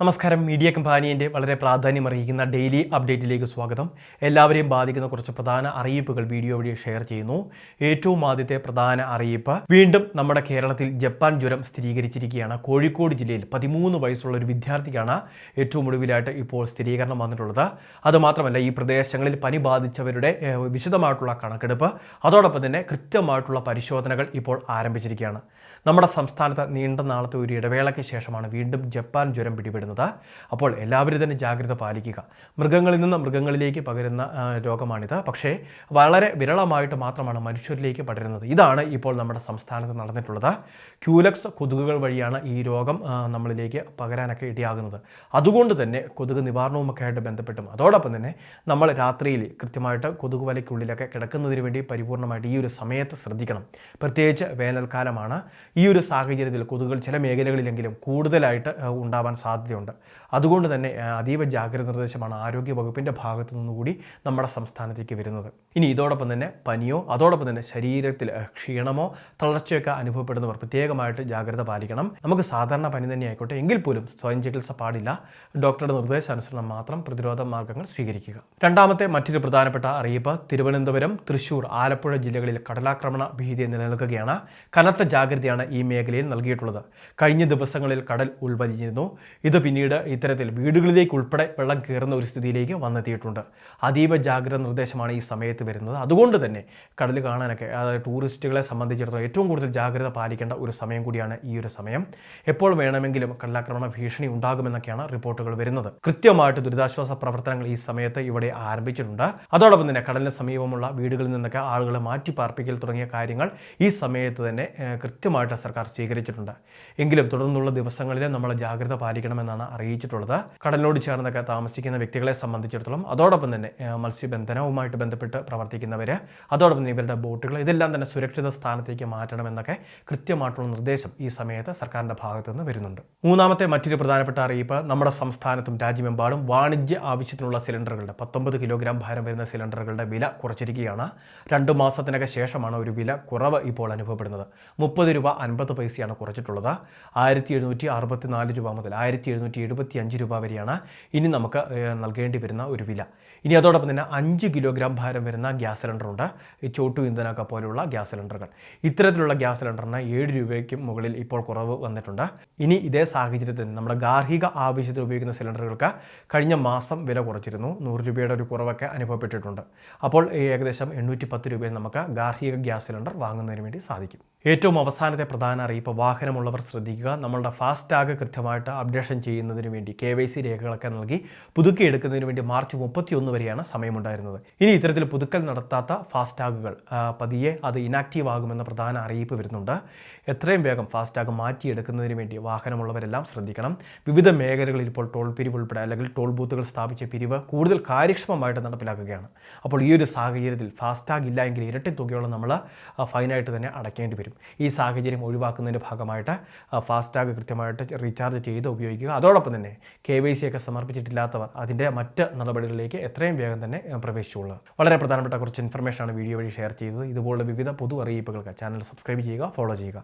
നമസ്കാരം. മീഡിയ കമ്പാനിയന്റെ വളരെ പ്രാധാന്യമറിയിക്കുന്ന ഡെയിലി അപ്ഡേറ്റിലേക്ക് സ്വാഗതം. എല്ലാവരെയും ബാധിക്കുന്ന കുറച്ച് പ്രധാന അറിയിപ്പുകൾ വീഡിയോ വഴി ഷെയർ ചെയ്യുന്നു. ഏറ്റവും ആദ്യത്തെ പ്രധാന അറിയിപ്പ് വീണ്ടും നമ്മുടെ കേരളത്തിൽ ജപ്പാൻ ജ്വരം സ്ഥിരീകരിച്ചിരിക്കുകയാണ്. കോഴിക്കോട് ജില്ലയിൽ പതിമൂന്ന് വയസ്സുള്ള ഒരു വിദ്യാർത്ഥിക്കാണ് ഏറ്റവും ഒടുവിലായിട്ട് ഇപ്പോൾ സ്ഥിരീകരണം വന്നിട്ടുള്ളത്. അതുമാത്രമല്ല ഈ പ്രദേശങ്ങളിൽ പനി ബാധിച്ചവരുടെ വിശദമായിട്ടുള്ള കണക്കെടുപ്പ് അതോടൊപ്പം തന്നെ കൃത്യമായിട്ടുള്ള പരിശോധനകൾ ഇപ്പോൾ ആരംഭിച്ചിരിക്കുകയാണ്. നമ്മുടെ സംസ്ഥാനത്ത് നീണ്ട നാളത്തെ ഒരു ഇടവേളയ്ക്ക് ശേഷമാണ് വീണ്ടും ജപ്പാൻ ജ്വരം പിടിപെടുന്നത്. അപ്പോൾ എല്ലാവരും തന്നെ ജാഗ്രത പാലിക്കുക. മൃഗങ്ങളിൽ നിന്ന് മൃഗങ്ങളിലേക്ക് പകരുന്ന രോഗമാണിത്. പക്ഷേ വളരെ വിരളമായിട്ട് മാത്രമാണ് മനുഷ്യരിലേക്ക് പടരുന്നത്. ഇതാണ് ഇപ്പോൾ നമ്മുടെ സംസ്ഥാനത്ത് നടന്നിട്ടുള്ളത്. ക്യൂലക്സ് കൊതുകുകൾ വഴിയാണ് ഈ രോഗം നമ്മളിലേക്ക് പകരാനൊക്കെ ഇടയാകുന്നത്. അതുകൊണ്ട് തന്നെ കൊതുക് നിവാരണവുമൊക്കെ ആയിട്ട് ബന്ധപ്പെട്ടും. അതോടൊപ്പം തന്നെ നമ്മൾ രാത്രിയിൽ കൃത്യമായിട്ട് കൊതുക് വലയ്ക്കുള്ളിലൊക്കെ കിടക്കുന്നതിന് വേണ്ടി പരിപൂർണമായിട്ട് ഈ ഒരു സമയത്ത് ശ്രദ്ധിക്കണം. പ്രത്യേകിച്ച് വേനൽക്കാലമാണ്. ഈ ഒരു സാഹചര്യത്തിൽ കൊതുകുകൾ ചില മേഖലകളിലെങ്കിലും കൂടുതലായിട്ട് ഉണ്ടാവാൻ ഉണ്ടാവാൻ സാധ്യതയുണ്ട് അതുകൊണ്ട് തന്നെ അതീവ ജാഗ്രത നിർദ്ദേശമാണ് ആരോഗ്യ വകുപ്പിന്റെ ഭാഗത്തു നിന്നുകൂടി നമ്മുടെ സംസ്ഥാനത്തേക്ക് വരുന്നത്. ഇനി ഇതോടൊപ്പം തന്നെ പനിയോ അതോടൊപ്പം തന്നെ ശരീരത്തിൽ ക്ഷീണമോ തളർച്ചയൊക്കെ അനുഭവപ്പെടുന്നവർ പ്രത്യേകമായിട്ട് ജാഗ്രത പാലിക്കണം. നമുക്ക് സാധാരണ പനി തന്നെ ആയിക്കോട്ടെ എങ്കിൽ പോലും സ്വയം ചികിത്സ പാടില്ല. ഡോക്ടറുടെ നിർദ്ദേശാനുസരണം മാത്രം പ്രതിരോധ മാർഗങ്ങൾ സ്വീകരിക്കുക. രണ്ടാമത്തെ മറ്റൊരു പ്രധാനപ്പെട്ട അറിയിപ്പ് തിരുവനന്തപുരം തൃശൂർ ആലപ്പുഴ ജില്ലകളിൽ കടലാക്രമണ ഭീതി നിലനിൽക്കുകയാണ്. കനത്ത ജാഗ്രതയാണ് ഈ മേഖലയിൽ നൽകിയിട്ടുള്ളത്. കഴിഞ്ഞ ദിവസങ്ങളിൽ കടൽ ഉൾവലിഞ്ഞിരുന്നു. ഇത് പിന്നീട് ഇത്തരത്തിൽ വീടുകളിലേക്ക് ഉൾപ്പെടെ വെള്ളം കയറുന്ന ഒരു സ്ഥിതിയിലേക്ക് വന്നെത്തിയിട്ടുണ്ട്. അതീവ ജാഗ്രത നിർദ്ദേശമാണ് ഈ സമയത്ത് വരുന്നത്. അതുകൊണ്ട് തന്നെ കടൽ കാണാനൊക്കെ അതായത് ടൂറിസ്റ്റുകളെ സംബന്ധിച്ചിടത്തോളം ഏറ്റവും കൂടുതൽ ജാഗ്രത പാലിക്കേണ്ട ഒരു സമയം കൂടിയാണ് ഈ ഒരു സമയം. എപ്പോൾ വേണമെങ്കിലും കടലാക്രമണ ഭീഷണി ഉണ്ടാകുമെന്നൊക്കെയാണ് റിപ്പോർട്ടുകൾ വരുന്നത്. കൃത്യമായിട്ട് ദുരിതാശ്വാസ പ്രവർത്തനങ്ങൾ ഈ സമയത്ത് ഇവിടെ ആരംഭിച്ചിട്ടുണ്ട്. അതോടൊപ്പം തന്നെ കടലിന് സമീപമുള്ള വീടുകളിൽ നിന്നൊക്കെ ആളുകളെ മാറ്റി പാർപ്പിക്കൽ തുടങ്ങിയ കാര്യങ്ങൾ ഈ സമയത്ത് തന്നെ കൃത്യമായിട്ട് സർക്കാർ സ്വീകരിച്ചിട്ടുണ്ട്. എങ്കിലും തുടർന്നുള്ള ദിവസങ്ങളിൽ നമ്മൾ ജാഗ്രത പാലിക്കണമെന്നാണ് അറിയിച്ചിട്ടുള്ളത്. കടലിനോട് ചേർന്നൊക്കെ താമസിക്കുന്ന വ്യക്തികളെ സംബന്ധിച്ചിടത്തോളം അതോടൊപ്പം തന്നെ മത്സ്യബന്ധനവുമായിട്ട് ബന്ധപ്പെട്ട് പ്രവർത്തിക്കുന്നവർ അതോടൊപ്പം തന്നെ ഇവരുടെ ബോട്ടുകൾ ഇതെല്ലാം തന്നെ സുരക്ഷിത സ്ഥാനത്തേക്ക് മാറ്റണമെന്നൊക്കെ കൃത്യമായിട്ടുള്ള നിർദ്ദേശം ഈ സമയത്ത് സർക്കാരിന്റെ ഭാഗത്തു നിന്ന് വരുന്നുണ്ട്. മൂന്നാമത്തെ മറ്റൊരു പ്രധാനപ്പെട്ട അറിയിപ്പ് നമ്മുടെ സംസ്ഥാനത്തും രാജ്യമെമ്പാടും വാണിജ്യ ആവശ്യത്തിനുള്ള സിലിണ്ടറുകളുടെ പത്തൊമ്പത് കിലോഗ്രാം ഭാരം വരുന്ന സിലിണ്ടറുകളുടെ വില കുറച്ചിരിക്കുകയാണ്. രണ്ട് മാസത്തിനൊക്കെ ശേഷമാണ് ഒരു വില കുറവ് ഇപ്പോൾ അനുഭവപ്പെടുന്നത്. മുപ്പത് രൂപ അൻപത് പൈസയാണ് കുറച്ചിട്ടുള്ളത്. ആയിരത്തി എഴുന്നൂറ്റി അറുപത്തി നാല് രൂപ മുതൽ ആയിരത്തി എഴുന്നൂറ്റി എഴുപത്തി അഞ്ച് രൂപ വരെയാണ് ഇനി നമുക്ക് നൽകേണ്ടി വരുന്ന ഒരു വില. ഇനി അതോടൊപ്പം തന്നെ അഞ്ച് കിലോഗ്രാം ഭാരം വരുന്ന ഗ്യാസ് സിലിണ്ടറുണ്ട്. ഈ ചോട്ടു ഇന്ധനമൊക്കെ പോലെയുള്ള ഗ്യാസ് സിലിണ്ടറുകൾ. ഇത്തരത്തിലുള്ള ഗ്യാസ് സിലിണ്ടറിന് ഏഴ് രൂപയ്ക്ക് മുകളിൽ ഇപ്പോൾ കുറവ് വന്നിട്ടുണ്ട്. ഇനി ഇതേ സാഹചര്യത്തിൽ നമ്മുടെ ഗാർഹിക ആവശ്യത്തിൽ ഉപയോഗിക്കുന്ന സിലിണ്ടറുകൾക്ക് കഴിഞ്ഞ മാസം വില കുറച്ചിരുന്നു. നൂറ് രൂപയുടെ ഒരു കുറവൊക്കെ അനുഭവപ്പെട്ടിട്ടുണ്ട്. അപ്പോൾ ഏകദേശം എണ്ണൂറ്റി പത്ത് രൂപയിൽ നമുക്ക് ഗാർഹിക ഗ്യാസ് സിലിണ്ടർ വാങ്ങുന്നതിന് വേണ്ടി സാധിക്കും. ഏറ്റവും അവസാനത്തെ പ്രധാന അറിയിപ്പ് വാഹനമുള്ളവർ ശ്രദ്ധിക്കുക. നമ്മളുടെ ഫാസ്ടാഗ് കൃത്യമായിട്ട് അപ്ഡേഷൻ ചെയ്യുന്നതിന് വേണ്ടി കെ വൈ സി രേഖകളൊക്കെ നൽകി പുതുക്കി എടുക്കുന്നതിന് വേണ്ടി മാർച്ച് മുപ്പത്തിയൊന്ന് വരെയാണ് സമയമുണ്ടായിരുന്നത്. ഇനി ഇത്തരത്തിൽ പുതുക്കൽ നടത്താത്ത ഫാസ്ടാഗുകൾ ആ, പതിയെ അത് ഇനാക്റ്റീവ് ആകുമെന്ന പ്രധാന അറിയിപ്പ് വരുന്നുണ്ട്. എത്രയും വേഗം ഫാസ്ടാഗ് മാറ്റിയെടുക്കുന്നതിന് വേണ്ടി വാഹനമുള്ളവരെല്ലാം ശ്രദ്ധിക്കണം. വിവിധ മേഖലകളിൽ ഇപ്പോൾ ടോൾ പിരിവ് ഉൾപ്പെടെ അല്ലെങ്കിൽ ടോൾ ബൂത്തുകൾ സ്ഥാപിച്ച പിരിവ് കൂടുതൽ കാര്യക്ഷമമായിട്ട് നടപ്പിലാക്കുകയാണ്. അപ്പോൾ ഈ ഒരു സാഹചര്യത്തിൽ ഫാസ്ടാഗ് ഇല്ല എങ്കിൽ ഇരട്ടി തുകയോളം നമ്മൾ ഫൈനായിട്ട് തന്നെ അടയ്ക്കേണ്ടി വരും. ഈ സാഹചര്യം ഒഴിവാക്കുന്നതിന്റെ ഭാഗമായിട്ട് ഫാസ്റ്റാഗ് കൃത്യമായിട്ട് റീചാർജ് ചെയ്ത് ഉപയോഗിക്കുക. അതോടൊപ്പം തന്നെ കെ വൈ സി ഒക്കെ സമർപ്പിച്ചിട്ടില്ലാത്തവർ അതിന്റെ മറ്റ് നടപടികളിലേക്ക് എത്രയും വേഗം തന്നെ പ്രവേശിച്ചുള്ളൂ വളരെ പ്രധാനപ്പെട്ട കുറച്ച് ഇൻഫർമേഷനാണ് വീഡിയോ വഴി ഷെയർ ചെയ്തത്. ഇതുപോലുള്ള വിവിധ പൊതു അറിയിപ്പുകൾക്ക് ചാനൽ സബ്സ്ക്രൈബ് ചെയ്യുക ഫോളോ ചെയ്യുക.